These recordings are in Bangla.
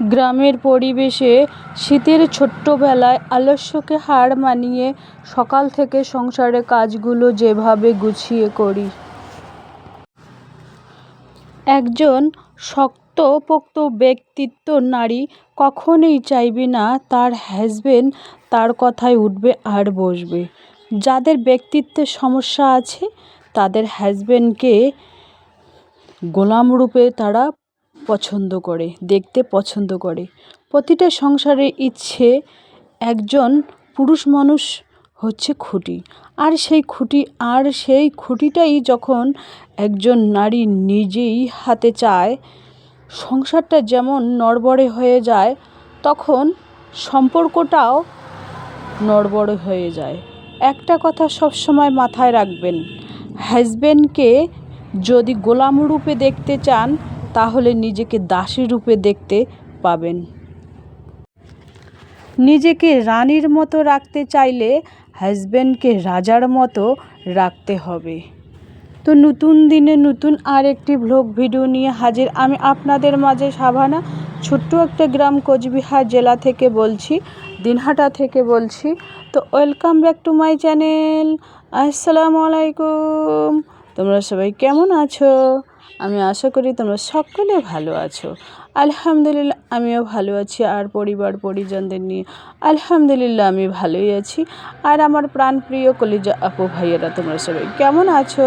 গ্রামের পরিবেশে শীতের ছোট্টবেলায় আলস্যকে হার মানিয়ে সকাল থেকে সংসারের কাজগুলো যেভাবে গুছিয়ে করি। একজন শক্তপোক্ত ব্যক্তিত্ব নারী কখনোই চাইবে না তার হাজবেন্ড তার কথায় উঠবে আর বসবে। যাদের ব্যক্তিত্বের সমস্যা আছে, তাদের হাজবেন্ডকে গোলাম রূপে তারা পছন্দ করে, দেখতে পছন্দ করে। প্রতিটা সংসারের ইচ্ছে, একজন পুরুষ মানুষ হচ্ছে খুঁটি। আর সেই খুঁটি, আর সেই খুঁটিটাই যখন একজন নারী নিজেই হাতে চায়, সংসারটা যেমন নড়বড়ে হয়ে যায়, তখন সম্পর্কটাও নড়বড়ে হয়ে যায়। একটা কথা সবসময় মাথায় রাখবেন হাজবেন্ডকে যদি গোলাম রূপে দেখতে চান তাহলে নিজেকে দাসী রূপে দেখতে পাবেন। নিজেকে রানীর মতো রাখতে চাইলে হাজব্যান্ডকে রাজার মতো রাখতে হবে। তো নতুন দিনে নতুন আর একটি ভ্লগ ভিডিও নিয়ে হাজির আমি আপনাদের মাঝে সাভানা, ছোট্ট একটা গ্রাম কোচবিহার জেলা থেকে বলছি, দিনহাটা থেকে বলছি। তো welcome back to my channel আসসালামু আলাইকুম। তোমরা সবাই কেমন আছো? আমি আশা করি তোমরা সকলে ভালো আছো। আলহামদুলিল্লাহ, আমিও ভালো আছি আর পরিবার পরিজনদের নিয়ে। আলহামদুলিল্লাহ, আমি ভালোই আছি। আর আমার প্রাণপ্রিয় কলিজা আপু ভাইয়েরা, তোমরা সবাই কেমন আছো?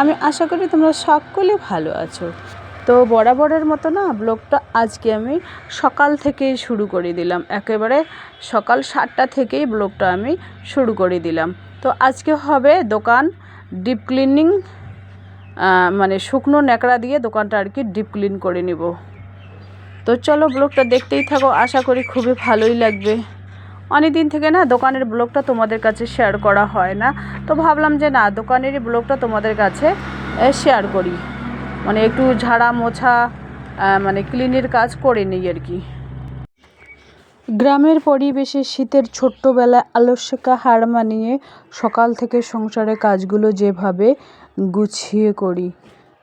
আমি আশা করি তোমরা সকলে ভালো আছো। তো বরাবরের মতো না, ব্লগটা আজকে আমি সকাল থেকেই শুরু করে দিলাম। একেবারে সকাল সাতটা থেকেই ব্লগটা আমি শুরু করে দিলাম। তো আজকে হবে দোকান ডিপ ক্লিনিং মানে শুকনো ন্যাকড়া দিয়ে দোকানটা আর কি ডিপ ক্লিন করে নিব। তো চলো ব্লগটা দেখতেই থাকো, আশা করি খুবই ভালোই লাগবে। অনেক দিন থেকে না দোকানের ব্লগটা তোমাদের কাছে শেয়ার করা হয় না, তো ভাবলাম যে না দোকানেরই ব্লগটা তোমাদের কাছে শেয়ার করি। মানে একটু ঝাড়া মোছা মানে ক্লিনের কাজ করে নিই আর কি। গ্রামের পরিবেশে শীতের ছোট্টবেলা আলস্যকা হার মানিয়ে সকাল থেকে সংসারে কাজগুলো যেভাবে গুছিয়ে করি,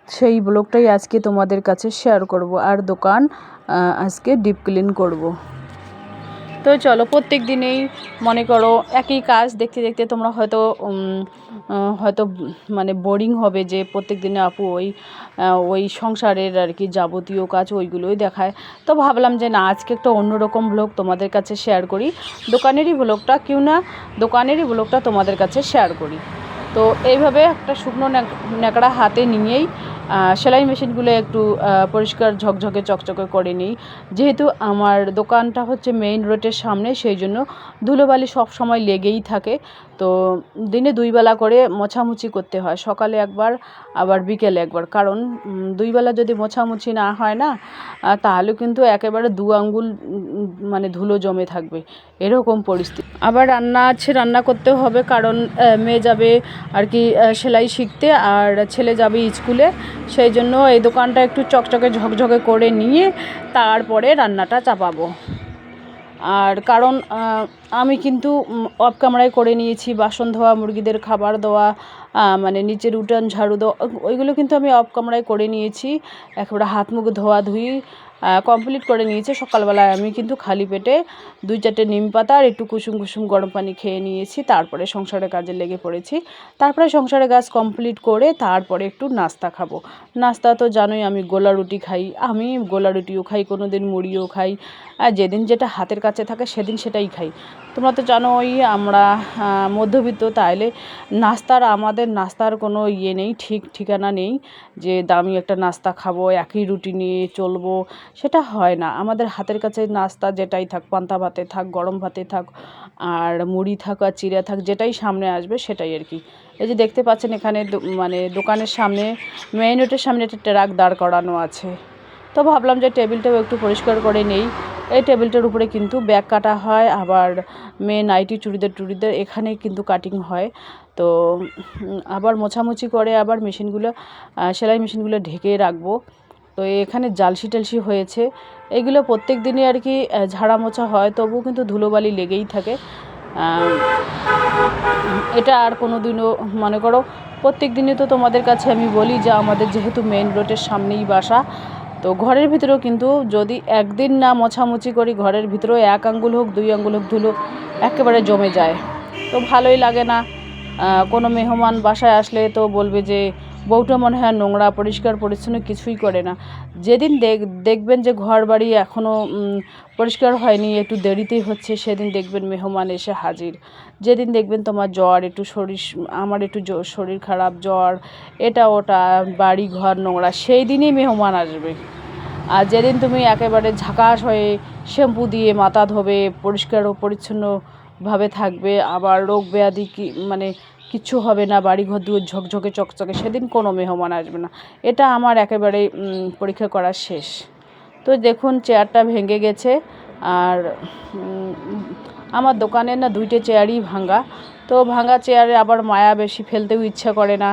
সেই ব্লগটাই আজকে তোমাদের কাছে শেয়ার করব। আর দোকান আজকে ডিপ ক্লিন করব। তো চলো, প্রত্যেক দিনেই মনে করো একই কাজ দেখতে দেখতে তোমরা হয়তো হয়তো মানে বোরিং হবে যে প্রত্যেক দিনে আপু ওই ওই সংসারের আর কি যাবতীয় কাজ ওইগুলোই দেখায়। তো ভাবলাম যে না, আজকে একটা অন্যরকম ব্লগ তোমাদের কাছে শেয়ার করি। দোকানেরই ব্লগটা কেউ না, দোকানেরই ব্লগটা তোমাদের কাছে শেয়ার করি। তো এইভাবে একটা শুকনো ন্যাকড়া হাতে নিয়েই সেলাই মেশিনগুলো একটু পরিষ্কার ঝকঝকে চকচকে করে নিই। যেহেতু আমার দোকানটা হচ্ছে মেইন রোডের সামনে, সেই জন্য ধুলোবালি সব সময় লেগেই থাকে। তো দিনে দুইবেলা করে মোছামুছি করতে হয়, সকালে একবার, আবার বিকেলে একবার। কারণ দুইবেলা যদি মোছামুছি না হয় না তাহলে কিন্তু একেবারে দু আঙ্গুল মানে ধুলো জমে থাকবে। এরকম পরিস্থিতি। আবার রান্না আছে, রান্না করতে হবে, কারণ মেয়ে যাবে আর কি সেলাই শিখতে, আর ছেলে যাবে স্কুলে। সেই জন্য এই দোকানটা একটু চকচকে ঝকঝকে করে নিয়ে তারপরে রান্নাটা চাপাবো। আর কারণ আমি কিন্তু অফ ক্যামেরায় করে নিয়েছি, বাসন ধোয়া, মুরগিদের খাবার দেওয়া মানে নিচের উঠান, ঝাড়ু দেওয়া, ওইগুলো কিন্তু আমি অফ ক্যামেরায় করে নিয়েছি। একেবারে হাত মুখ ধোয়া ধুই কমপ্লিট করে নিয়েছে। সকালবেলায় আমি কিন্তু খালি পেটে দুই চারটে নিম পাতা আর একটু কুসুম কুসুম গরম পানি খেয়ে নিয়েছি। তারপরে সংসারের কাজে লেগে পড়েছি। তারপরে সংসারের কাজ কমপ্লিট করে তারপরে একটু নাস্তা খাব। নাস্তা তো জানোই আমি গোলা রুটি খাই। আমি গোলা রুটিও খাই কোনো দিন মুড়িও খাই। যেদিন যেটা হাতের কাছে থাকে সেদিন সেটাই খাই। তোমরা তো জানো ওই আমরা মধ্যবিত্ত, তাইলে নাস্তার আমাদের নাস্তার কোনো ইয়ে নেই, ঠিক ঠিকানা নেই যে দামি একটা নাস্তা খাব, একই রুটি নিয়ে চলবো সেটা হয় না। আমাদের হাতের কাছে নাস্তা যেটাই থাক, পান্তা ভাতে থাক, গরম ভাতে থাক, আর মুড়ি থাক আর চিড়া থাক, যেটাই সামনে আসবে সেটাই আর কি। এই যে দেখতে পাচ্ছেন এখানে মানে দোকানের সামনে মেইন রোডের সামনে একটা ট্রাক দাঁড় করানো আছে। তো ভাবলাম যে টেবিলটাও একটু পরিষ্কার করে নেই। এই টেবিলটার উপরে কিন্তু ব্যাগ কাটা হয়, আবার মেয়ে নাইটি চুড়িদার টুড়িদার এখানে কিন্তু কাটিং হয়। তো আবার মোছামুছি করে আবার মেশিনগুলো সেলাই মেশিনগুলো ঢেকে রাখব। তো এখানে জালসি টালসি হয়েছে। এগুলো প্রত্যেক দিনই আর কি ঝাড়া মোছা হয়, তবুও কিন্তু ধুলোবালি লেগেই থাকে। এটা আর কোনো দিনও মনে করো, প্রত্যেক দিনে তো তোমাদের কাছে আমি বলি যে আমাদের যেহেতু মেন রোডের সামনেই বাসা, তো ঘরের ভিতরেও কিন্তু যদি একদিন না মোছামুছি করি, ঘরের ভিতরেও এক আঙ্গুল হোক, দুই আঙ্গুল হোক, ধুলো একেবারে জমে যায়। তো ভালোই লাগে না। কোনো মেহমান বাসায় আসলে তো বলবে যে বউটা মনে হয় নোংরা, পরিষ্কার, পরিচ্ছন্ন কিছুই করে না। যেদিন দেখ, দেখবেন যে ঘর বাড়ি এখনও পরিষ্কার হয়নি, একটু দেরিতেই হচ্ছে, সেদিন দেখবেন মেহমান এসে হাজির। যেদিন দেখবেন তোমার জ্বর, একটু শরীর, আমার একটু শরীর খারাপ, জ্বর, এটা, ওটা, বাড়ি, ঘর নোংরা, সেই দিনই মেহমান আসবে। আর যেদিন তুমি একেবারে ঝাঁকাশ হয়ে শ্যাম্পু দিয়ে মাথা ধোবে, পরিষ্কার ও পরিচ্ছন্নভাবে থাকবে, আবার রোগ ব্যাধি কি মানে কিচ্ছু হবে না বাড়ি ঘর দুয়ার ঝকঝকে চকচকে, সেদিন কোনো মেহমান আসবে না। এটা আমার একেবারে পরীক্ষা করা শেষ। তো দেখুন, চেয়ারটা ভেঙে গেছে আর আমার দোকানে না দুইটে চেয়ারই ভাঙা। তো ভাঙা চেয়ারে আবার মায়া বেশি, ফেলতেও ইচ্ছা করে না।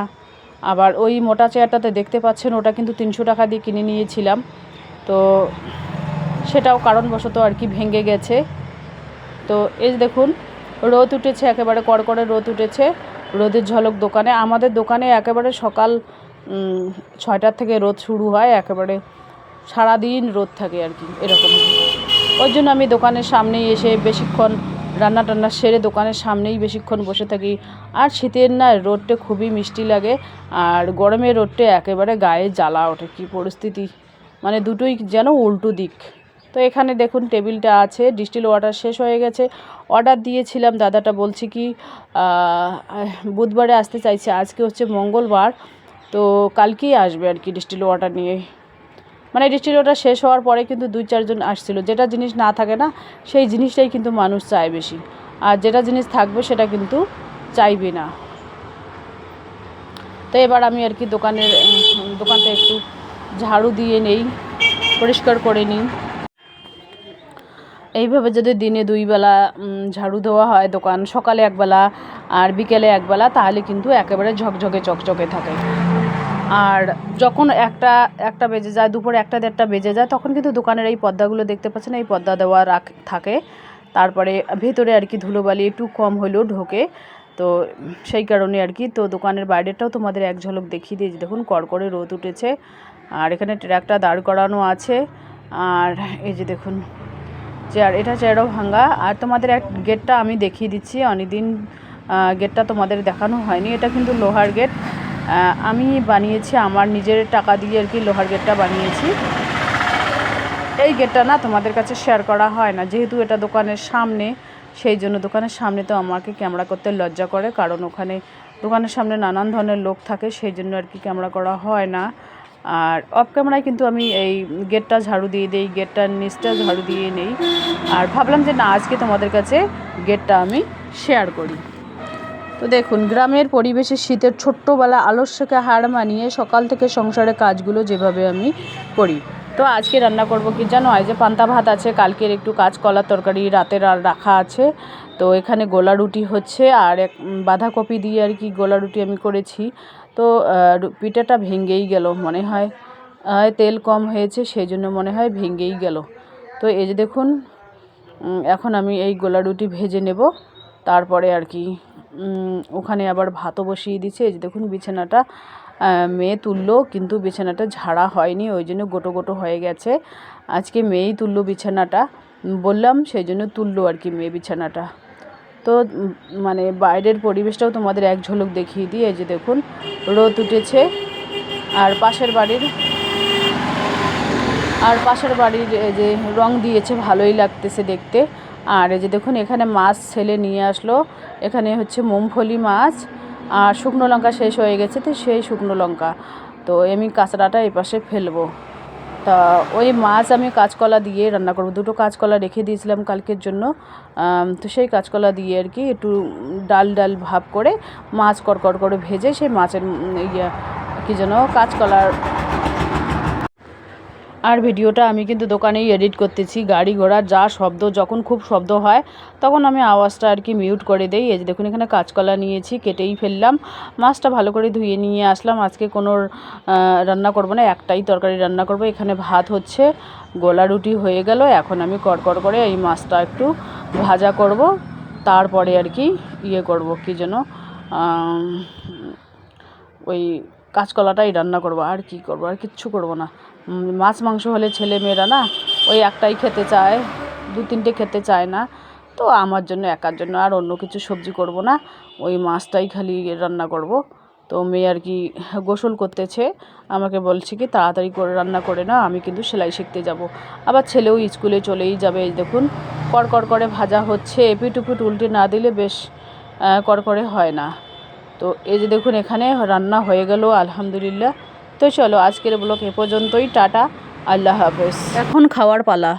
আবার ওই মোটা চেয়ারটাতে দেখতে পাচ্ছেন, ওটা কিন্তু তিনশো টাকা দিয়ে কিনে নিয়েছিলাম। তো সেটাও কারণবশত আর কি ভেঙে গেছে। তো এই দেখুন, রোদ উঠেছে, একেবারে কড়কড়ে রোদ উঠেছে। রোদের ঝলক দোকানে, আমাদের দোকানে একেবারে সকাল ছয়টার থেকে রোদ শুরু হয়, একেবারে সারাদিন রোদ থাকে আর কি, এরকম। ওই জন্য আমি দোকানের সামনেই এসে বেশিক্ষণ রান্না টান্না সেরে দোকানের সামনেই বেশিক্ষণ বসে থাকি। আর শীতের না, রোদটা খুবই মিষ্টি লাগে, আর গরমের রোদটা একেবারে গায়ে জ্বালা ওঠে, কী পরিস্থিতি। মানে দুটোই যেন উল্টো দিক। তো এখানে দেখুন টেবিলটা আছে, ডিস্টিল ওয়াটার শেষ হয়ে গেছে। অর্ডার দিয়েছিলাম, দাদাটা বলছি কি বুধবারে আসতে চাইছে, আজকে হচ্ছে মঙ্গলবার, তো কালকেই আসবে আর কি ডিস্টিল ওয়াটার নিয়ে। মানে ডিস্টিল ওয়াটার শেষ হওয়ার পরে কিন্তু দুই চারজন আসছিল, যেটা জিনিস না থাকে না, সেই জিনিসটাই কিন্তু মানুষ চায় বেশি। আর যেটা জিনিস থাকবে সেটা কিন্তু চাইবে না। তো এবার আমি আর কি দোকানের, দোকানটা একটু ঝাড়ু দিয়ে নেই, পরিষ্কার করে নিই। এইভাবে যদি দিনে দুই বেলা ঝাড়ু দেওয়া হয় দোকান, সকালে একবেলা আর বিকেলে একবেলা তাহলে কিন্তু একেবারে ঝকঝকে, চকচকে থাকে। আর যখন একটা একটা বেজে যায়, দুপুরে একটা দেড়টা বেজে যায়, তখন কিন্তু দোকানের এই পর্দাগুলো দেখতে পাচ্ছেন, এই পর্দা দেওয়া রাখ, থাকে। তারপরে ভেতরে আর কি ধুলোবালি একটু কম হলেও ঢোকে। তো সেই কারণে আর কি, তো দোকানের বাইরেটাও তোমাদের এক ঝলক দেখিয়ে দিয়েছি। দেখুন, কড়কড়ে রোদ উঠেছে। আর এখানে ট্র্যাকটা দাঁড় করানো আছে। আর এই যে দেখুন চেয়ার, এটা চেয়ারও ভাঙা। আর তোমাদের এক গেটটা আমি দেখিয়ে দিচ্ছি, অনেকদিন গেটটা তোমাদের দেখানো হয়নি। এটা কিন্তু লোহার গেট। আমি বানিয়েছি, আমার নিজের টাকা দিয়ে আর কি লোহার গেটটা বানিয়েছি। এই গেটটা না তোমাদের কাছে শেয়ার করা হয় না। যেহেতু এটা দোকানের সামনে, সেই জন্য দোকানের সামনে তো আমাকে ক্যামেরা করতে লজ্জা করে। কারণ ওখানে দোকানের সামনে নানান ধরনের লোক থাকে, সেই জন্য আর কি ক্যামেরা করা হয় না। আর অফ ক্যামেরায় কিন্তু আমি এই গেটটা ঝাড়ু দিয়ে দিই, গেটটার নিচটা ঝাড়ু দিয়ে নেই। আর ভাবলাম যে না, আজকে তোমাদের কাছে গেটটা আমি শেয়ার করি। তো দেখুন, গ্রামের পরিবেশে শীতের ছোট্টবেলা আলস্যকে হার মানিয়ে সকাল থেকে সংসারের কাজগুলো যেভাবে আমি করি। তো আজকে রান্না করব কি জানো? আজ যে পান্তা ভাত আছে, কালকের একটু কাজ কাঁচকলার তরকারি, রাতের আর রাখা আছে। তো এখানে গোলা রুটি হচ্ছে আর এক বাঁধাকপি দিয়ে আর কি গোলা রুটি আমি করেছি। তো পিঠাটা ভেঙেই গেল, মনে হয় তেল কম হয়েছে সেই জন্য মনে হয় ভেঙেই গেল। তো এই যে দেখুন এখন আমি এই গোলা রুটি ভেজে নেব, তারপরে আর কি ওখানে আবার ভাতও বসিয়ে দিচ্ছে এই যে দেখুন, বিছানাটা মেয়ে তুললো, কিন্তু বিছানাটা ঝাড়া হয়নি, ওই জন্য গোটো গোটো হয়ে গেছে। আজকে মেয়েই তুললো বিছানাটা বললাম সেই জন্য তুললো আর কি মেয়ে বিছানাটা। তো মানে বাইরের পরিবেশটাও তোমাদের এক ঝলক দেখিয়ে দিই। এই যে দেখুন, রোদ উঠেছে। আর পাশের বাড়ির, আর পাশের বাড়ির যে রং দিয়েছে, ভালোই লাগতেছে দেখতে। আর এই যে দেখুন, এখানে মাছ ছেলে নিয়ে আসলো। এখানে হচ্ছে মুমফলি মাছ। আর শুকনো লঙ্কা শেষ হয়ে গেছে, তো সেই শুকনো লঙ্কা। তো আমি কাঁচড়াটা এই পাশে ফেলব। তা ওই মাছ আমি কাঁচকলা দিয়ে রান্না করব। দুটো কাঁচকলা রেখে দিয়েছিলাম কালকের জন্য। তো সেই কাঁচকলা দিয়ে আর কি একটু ডাল ডাল ভাব করে মাছ কড়কড় করে ভেজে সেই মাছের ইয়ে কী যেন কাঁচকলার আর ভিডিওটা আমি কিন্তু দোকানেই এডিট করতেছি, গাড়ি ঘোড়া যা শব্দ, যখন খুব শব্দ হয়, তখন আমি আওয়াজটা আর কি মিউট করে দেই। এই যে দেখুন, এখানে কাঁচকলা নিয়েছি, কেটেই ফেললাম। মাছটা ভালো করে ধুয়ে নিয়ে আসলাম। আজকে কোনো রান্না করব না, একটাই তরকারি রান্না করব। এখানে ভাত হচ্ছে, গোলা রুটি হয়ে গেল। এখন আমি কড়কড় করে এই মাছটা একটু ভাজা করব। তারপরে আর কি ইয়ে করব, কি যেন ওই কাঁচকলাটাই রান্না করব। আর কি করব? আর কিচ্ছু করব না। মাছ মাংস হলে ছেলে মেয়েরা না, ওই একটাই খেতে চায়, দু তিনটে খেতে চায় না। তো আমার জন্য একার জন্য আর অন্য কিছু সবজি করব না, ওই মাছটাই খালি রান্না করব। তো মেয়ে আর কি গোসল করতেছে, আমাকে বলছে কি, তাড়াতাড়ি করে রান্না করে না আমি কিন্তু সেলাই শিখতে যাব। আবার ছেলেও স্কুলে চলেই যাবে, এই দেখুন, কড়কড় করে ভাজা হচ্ছে এপিট উপিট উল্টে না দিলে বেশ কড়কড়ে হয় না। তো এই যে দেখুন, এখানে রান্না হয়ে গেল, আলহামদুলিল্লাহ। তো চলো আজকের ব্লগ এ পর্যন্তই টাটা আল্লাহ হাফেজ। এখন খাওয়ার পালা।